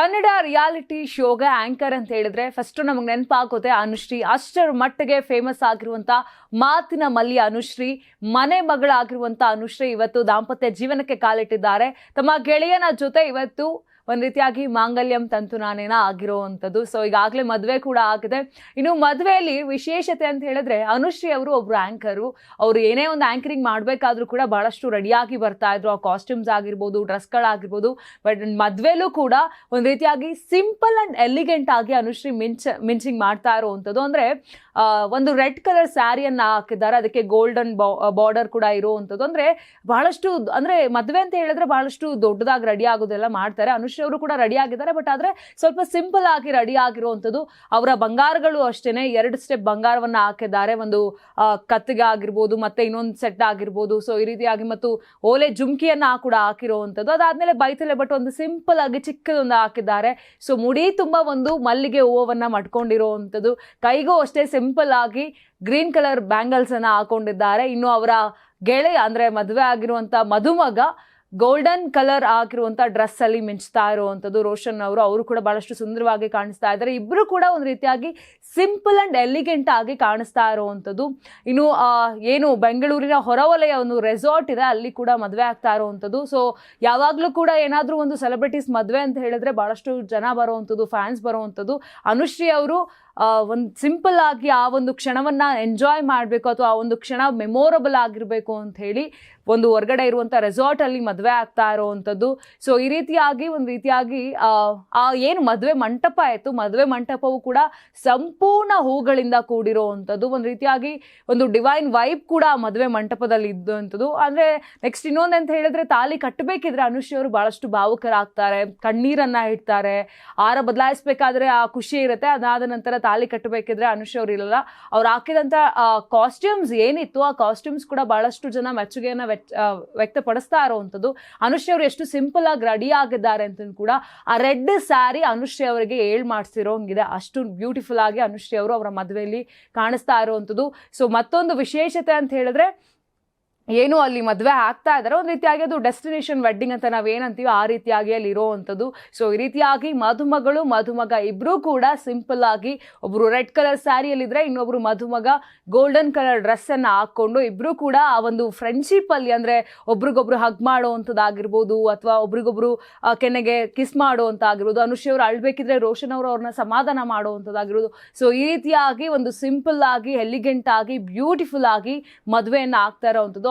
Kannada reality ಶೋಗೆ anchor ಅಂತ ಹೇಳಿದ್ರೆ first ನಮಗೆ ನೆನಪಾಗುತ್ತೆ ಅನುಶ್ರೀ. ಅಷ್ಟರ ಮಟ್ಟಿಗೆ ಫೇಮಸ್ ಆಗಿರುವಂತ ಮಾತಿನ ಮಲ್ಲಿ ಅನುಶ್ರೀ, ಮನೆ ಮಗಳಾಗಿರುವಂಥ ಅನುಶ್ರೀ ಇವತ್ತು ದಾಂಪತ್ಯ ಜೀವನಕ್ಕೆ ಕಾಲಿಟ್ಟಿದ್ದಾರೆ. ತಮ್ಮ ಗೆಳೆಯನ ಜೊತೆ ಇವತ್ತು ಒಂದ್ ರೀತಿಯಾಗಿ ಮಾಂಗಲ್ಯಂ ತಂತು ನಾನೇನ ಆಗಿರೋವಂಥದ್ದು ಸೊ ಈಗಾಗಲೇ ಮದುವೆ ಕೂಡ ಆಗಿದೆ. ಇನ್ನು ಮದುವೆಯಲ್ಲಿ ವಿಶೇಷತೆ ಅಂತ ಹೇಳಿದ್ರೆ ಅನುಶ್ರೀ ಅವರು ಒಬ್ರು ಆ್ಯಂಕರು ಅವರು ಏನೇ ಒಂದು ಆಂಕರಿಂಗ್ ಮಾಡಬೇಕಾದ್ರೂ ಕೂಡ ಬಹಳಷ್ಟು ರೆಡಿಯಾಗಿ ಬರ್ತಾ ಇದ್ರು. ಆ ಕಾಸ್ಟ್ಯೂಮ್ಸ್ ಆಗಿರ್ಬೋದು ಡ್ರೆಸ್ಗಳಾಗಿರ್ಬೋದು ಬಟ್ ಮದುವೆಲೂ ಕೂಡ ಒಂದು ರೀತಿಯಾಗಿ ಸಿಂಪಲ್ ಅಂಡ್ ಎಲಿಗೆಂಟ್ ಆಗಿ ಅನುಶ್ರೀ ಮಿಂಚ, ಮಿಂಚಿಂಗ್ ಮಾಡ್ತಾ ಇರುವಂಥದ್ದು. ಅಂದ್ರೆ ಒಂದು ರೆಡ್ ಕಲರ್ ಸ್ಯಾರಿಯನ್ನು ಹಾಕಿದ್ದಾರೆ. ಅದಕ್ಕೆ ಗೋಲ್ಡನ್ ಬಾರ್ಡರ್ ಕೂಡ ಇರುವಂಥದ್ದು. ಅಂದ್ರೆ, ಬಹಳಷ್ಟು, ಅಂದ್ರೆ ಮದುವೆ ಅಂತ ಹೇಳಿದ್ರೆ ಬಹಳಷ್ಟು ದೊಡ್ಡದಾಗಿ ರೆಡಿ ಆಗೋದೆಲ್ಲ ಮಾಡ್ತಾರೆ. ಅನುಶ್ರೀ ಅವರು ಕೂಡ ರೆಡಿ ಆಗಿದ್ದಾರೆ. ಬಟ್ ಆದ್ರೆ ಸ್ವಲ್ಪ ಸಿಂಪಲ್ ಆಗಿ ರೆಡಿ ಆಗಿರುವಂಥದ್ದು ಅವರ ಬಂಗಾರಗಳು ಅಷ್ಟೇನೆ. ಎರಡು ಸ್ಟೆಪ್ ಬಂಗಾರವನ್ನ ಹಾಕಿದ್ದಾರೆ. ಒಂದು ಕತ್ತಿಗೆ ಆಗಿರ್ಬೋದು, ಮತ್ತೆ ಇನ್ನೊಂದು ಸೆಟ್ ಆಗಿರ್ಬೋದು. ಸೊ ಈ ರೀತಿಯಾಗಿ ಮತ್ತು ಓಲೆ ಜುಮ್ಕಿಯನ್ನ ಕೂಡ ಹಾಕಿರುವಂಥದ್ದು. ಅದಾದ್ಮೇಲೆ ಬೈತಲೆ ಬಟ್ ಒಂದು ಸಿಂಪಲ್ ಆಗಿ ಚಿಕ್ಕದೊಂದು ಹಾಕಿದ್ದಾರೆ. ಸೊ ಮುಡಿ ತುಂಬಾ ಒಂದು ಮಲ್ಲಿಗೆ ಹೂವನ್ನ ಮಟ್ಕೊಂಡಿರುವಂಥದ್ದು ಕೈಗೂ ಅಷ್ಟೇ ಸಿಂಪಲ್ ಆಗಿ ಗ್ರೀನ್ ಕಲರ್ ಬ್ಯಾಂಗಲ್ಸ್ ಅನ್ನ ಹಾಕೊಂಡಿದ್ದಾರೆ. ಇನ್ನು ಅವರ ಗೆಳೆಯ ಅಂದ್ರೆ ಮದುವೆ ಆಗಿರುವಂಥ ಮಧುಮಗ ಗೋಲ್ಡನ್ ಕಲರ್ ಆಗಿರುವಂಥ ಡ್ರೆಸ್ ಅಲ್ಲಿ ಮಿಂಚ್ತಾ ಇರುವಂಥದ್ದು ರೋಷನ್ ಅವರು. ಅವರು ಕೂಡ ಬಹಳಷ್ಟು ಸುಂದರವಾಗಿ ಕಾಣಿಸ್ತಾ ಇದ್ದಾರೆ. ಇಬ್ರು ಕೂಡ ಒಂದು ರೀತಿಯಾಗಿ ಸಿಂಪಲ್ ಅಂಡ್ ಎಲಿಗೆಂಟ್ ಆಗಿ ಕಾಣಿಸ್ತಾ ಇರುವಂಥದ್ದು. ಇನ್ನು ಏನು ಬೆಂಗಳೂರಿನ ಹೊರವಲಯ ಒಂದು ರೆಸಾರ್ಟ್ ಇದೆ. ಅಲ್ಲಿ ಕೂಡ ಮದುವೆ ಆಗ್ತಾ ಇರುವಂಥದ್ದು. ಸೊ, ಯಾವಾಗಲೂ ಕೂಡ ಏನಾದರೂ ಒಂದು ಸೆಲೆಬ್ರಿಟೀಸ್ ಮದುವೆ ಅಂತ ಹೇಳಿದ್ರೆ ಬಹಳಷ್ಟು ಜನ ಬರುವಂಥದ್ದು, ಫ್ಯಾನ್ಸ್ ಬರುವಂಥದ್ದು. ಅನುಶ್ರೀ ಅವರು ಒಂದು ಸಿಂಪಲ್ ಆಗಿ ಆ ಒಂದು ಕ್ಷಣವನ್ನ ಎಂಜಾಯ್ ಮಾಡಬೇಕು ಅಥವಾ ಆ ಒಂದು ಕ್ಷಣ ಮೆಮೊರಬಲ್ ಆಗಿರಬೇಕು ಅಂತ ಹೇಳಿ ಒಂದು ಹೊರಗಡೆ ಇರುವಂಥ ರೆಸಾರ್ಟ್ ಅಲ್ಲಿ ಮದುವೆ ಆಗ್ತಾ ಇರುವಂಥದ್ದು. ಸೊ ಈ ರೀತಿಯಾಗಿ ಒಂದು ರೀತಿಯಾಗಿ ಆ, ಏನು ಮದುವೆ ಮಂಟಪ ಆಯಿತು. ಮದುವೆ ಮಂಟಪವು ಕೂಡ ಸಂಪೂರ್ಣ ಹೂಗಳಿಂದ ಕೂಡಿರುವಂಥದ್ದು. ಒಂದು ರೀತಿಯಾಗಿ ಒಂದು ಡಿವೈನ್ ವೈಬ್ ಕೂಡ ಮದುವೆ ಮಂಟಪದಲ್ಲಿ ಇದ್ದಂಥದ್ದು. ಅಂದರೆ ನೆಕ್ಸ್ಟ್ ಇನ್ನೊಂದು ಅಂತ ಹೇಳಿದ್ರೆ ತಾಲಿ ಕಟ್ಟಬೇಕಿದ್ರೆ ಅನುಷ್ಯವರು ಭಾಳಷ್ಟು ಭಾವುಕರಾಗ್ತಾರೆ. ಕಣ್ಣೀರನ್ನ ಇಡ್ತಾರೆ. ಆರ ಬದಲಾಯಿಸ್ಬೇಕಾದ್ರೆ ಆ ಖುಷಿ ಇರುತ್ತೆ. ಅದಾದ ನಂತರ ತಾಲಿ ಕಟ್ಟಬೇಕಿದ್ರೆ ಅನುಶ್ರೀ ಅವ್ರು ಇರಲ್ಲ ಅವ್ರು ಹಾಕಿದಂಥ ಕಾಸ್ಟ್ಯೂಮ್ಸ್ ಏನಿತ್ತು, ಆ ಕಾಸ್ಟ್ಯೂಮ್ಸ್ ಕೂಡ ಬಹಳಷ್ಟು ಜನ ಮೆಚ್ಚುಗೆಯನ್ನು ವ್ಯಕ್ತಪಡಿಸ್ತಾ ಇರುವಂಥದ್ದು. ಅನುಶ್ರೀ ಅವರು ಎಷ್ಟು ಸಿಂಪಲ್ ಆಗಿ ರೆಡಿ ಆಗಿದ್ದಾರೆ ಅಂತ ಕೂಡ ಆ ರೆಡ್ ಸ್ಯಾರಿ ಅನುಶ್ರೀ ಅವರಿಗೆ ಏಳ್ ಮಾಡಿಸಿರೋಂಗಿದೆ ಅಷ್ಟು ಬ್ಯೂಟಿಫುಲ್ ಆಗಿ ಅನುಶ್ರೀ ಅವರು ಅವರ ಮದುವೆಯಲ್ಲಿ ಕಾಣಿಸ್ತಾ ಇರುವಂಥದ್ದು. ಸೊ ಮತ್ತೊಂದು ವಿಶೇಷತೆ ಅಂತ ಹೇಳಿದ್ರೆ ಏನು ಅಲ್ಲಿ ಮದುವೆ ಆಗ್ತಾ ಇದ್ದಾರೆ ಒಂದು ರೀತಿಯಾಗಿ ಅದು ಡೆಸ್ಟಿನೇಷನ್ ವೆಡ್ಡಿಂಗ್ ಅಂತ ನಾವು ಏನಂತೀವಿ ಆ ರೀತಿಯಾಗಿ ಅಲ್ಲಿ ಇರೋವಂಥದ್ದು. ಸೊ ಈ ರೀತಿಯಾಗಿ ಮಧುಮಗಳು ಮಧುಮಗ ಇಬ್ಬರೂ ಕೂಡ ಸಿಂಪಲ್ ಆಗಿ ಒಬ್ರು ರೆಡ್ ಕಲರ್ ಸ್ಯಾರಿಯಲ್ಲಿದ್ದರೆ ಇನ್ನೊಬ್ರು ಮಧುಮಗ ಗೋಲ್ಡನ್ ಕಲರ್ ಡ್ರೆಸ್ಸನ್ನು ಹಾಕ್ಕೊಂಡು ಇಬ್ಬರೂ ಕೂಡ ಆ ಒಂದು ಫ್ರೆಂಡ್ಶಿಪ್ ಅಲ್ಲಿ ಅಂದರೆ ಒಬ್ರಿಗೊಬ್ರು ಹಗ್ ಮಾಡುವಂಥದ್ದಾಗಿರ್ಬೋದು ಅಥವಾ ಒಬ್ರಿಗೊಬ್ರು ಕೆನೆಗೆ ಕಿಸ್ ಮಾಡುವಂಥದ್ದಾಗಿರ್ಬೋದು ಆಗಿರ್ಬೋದು ಅವರು ಅಳ್ಬೇಕಿದ್ರೆ ರೋಷನ್ ಅವರು ಅವ್ರನ್ನ ಸಮಾಧಾನ ಮಾಡುವಂಥದ್ದಾಗಿರ್ಬೋದು. ಸೊ ಈ ರೀತಿಯಾಗಿ ಒಂದು ಸಿಂಪಲ್ ಆಗಿ ಎಲಿಗೆಂಟ್ ಆಗಿ ಬ್ಯೂಟಿಫುಲ್ ಆಗಿ ಮದುವೆಯನ್ನು ಆಗ್ತಾ ಇರೋವಂಥದ್ದು.